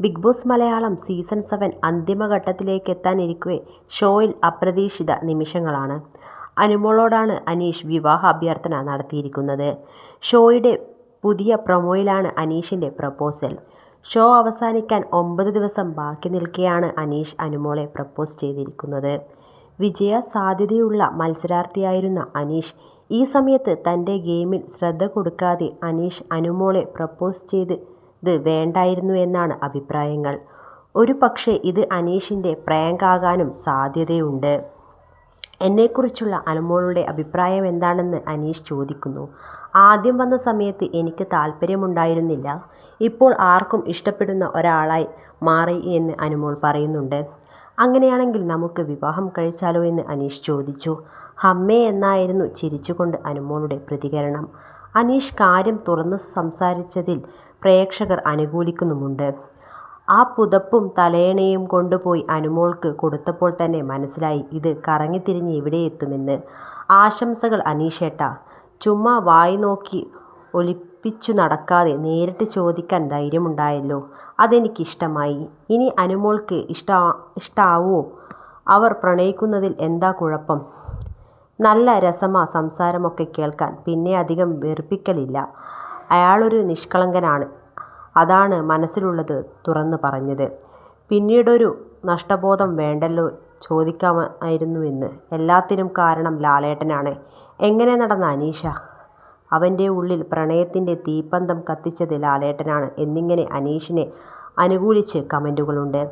Bigg Boss Malayalam season seven അന്തിമഘട്ടത്തിലേക്ക് എത്താനിരിക്കെ ഷോയിൽ അപ്രതീക്ഷിത നിമിഷങ്ങളാണ്. അനുമോളോടാണ് അനീഷ് വിവാഹ അഭ്യർത്ഥന നടത്തിയിരിക്കുന്നത്. ഷോയുടെ പുതിയ പ്രൊമോയിലാണ് അനീഷിന്റെ പ്രപ്പോസൽ. ഷോ അവസാനിക്കാൻ ഒമ്പത് ദിവസം ബാക്കി നിൽക്കെയാണ് അനീഷ് അനുമോളെ പ്രപ്പോസ് ചെയ്തിരിക്കുന്നത്. വിജയ സാധ്യതയുള്ള മത്സരാർത്ഥിയായിരുന്ന അനീഷ് ഈ സമയത്ത് തന്റെ ഗെയിമിൽ ശ്രദ്ധ കൊടുക്കാതെ അനീഷ് അനുമോളെ പ്രപ്പോസ് ചെയ്തത് വേണ്ടായിരുന്നു എന്നാണ് അഭിപ്രായങ്ങൾ. ഒരു പക്ഷേ ഇത് അനീഷിന്റെ പ്രയങ്കാകാനും സാധ്യതയുണ്ട്. എന്നെക്കുറിച്ചുള്ള അനുമോളുടെ അഭിപ്രായം എന്താണെന്ന് അനീഷ് ചോദിക്കുന്നു. ആദ്യം വന്ന സമയത്ത് എനിക്ക് താല്പര്യമുണ്ടായിരുന്നില്ല ഇപ്പോൾ ആർക്കും ഇഷ്ടപ്പെടുന്ന ഒരാളായി മാറി എന്ന് അനുമോൾ പറയുന്നുണ്ട്. അങ്ങനെയാണെങ്കിൽ നമുക്ക് വിവാഹം കഴിച്ചാലോ എന്ന് അനീഷ് ചോദിച്ചു. ഹമ്മേ എന്നായിരുന്നു ചിരിച്ചുകൊണ്ട് അനുമോളുടെ പ്രതികരണം. അനീഷ് കാര്യം തുറന്ന് സംസാരിച്ചതിൽ പ്രേക്ഷകർ അനുകൂലിക്കുന്നുമുണ്ട്. ആ പുതപ്പും തലയണയും കൊണ്ടുപോയി അനുമോൾക്ക് കൊടുത്തപ്പോൾ തന്നെ മനസ്സിലായി ഇത് കറങ്ങിത്തിരിഞ്ഞ് ഇവിടെയെത്തുമെന്ന്. ആശംസകൾ അനീഷേട്ട ചുമ്മാ വായി നോക്കി ഒലിപ്പിച്ചു നടക്കാതെ നേരിട്ട് ചോദിക്കാൻ ധൈര്യമുണ്ടായല്ലോ. അതെനിക്കിഷ്ടമായി. ഇനി അനുമോൾക്ക് ഇഷ്ട ഇഷ്ടാവോ. അവർ പ്രണയിക്കുന്നതിൽ എന്താ കുഴപ്പം. നല്ല രസമാ സംസാരമൊക്കെ കേൾക്കാൻ. പിന്നെ അധികം വെറുപ്പിക്കലില്ല. അയാളൊരു നിഷ്കളങ്കനാണ്. അതാണ് മനസ്സിലുള്ളത് തുറന്ന് പറഞ്ഞത്. പിന്നീടൊരു നഷ്ടബോധം വേണ്ടല്ലോ ചോദിക്കാമായിരുന്നുവെന്ന്. എല്ലാത്തിനും കാരണം ലാലേട്ടനാണ്. എങ്ങനെ നടന്ന അനീഷാ. അവന്റെ ഉള്ളിൽ പ്രണയത്തിന്റെ തീപ്പന്തം കത്തിച്ചത് ലാലേട്ടനാണ് എന്നിങ്ങനെ അനീഷിനെ അനുകൂലിച്ച് കമന്റുകളുണ്ട്.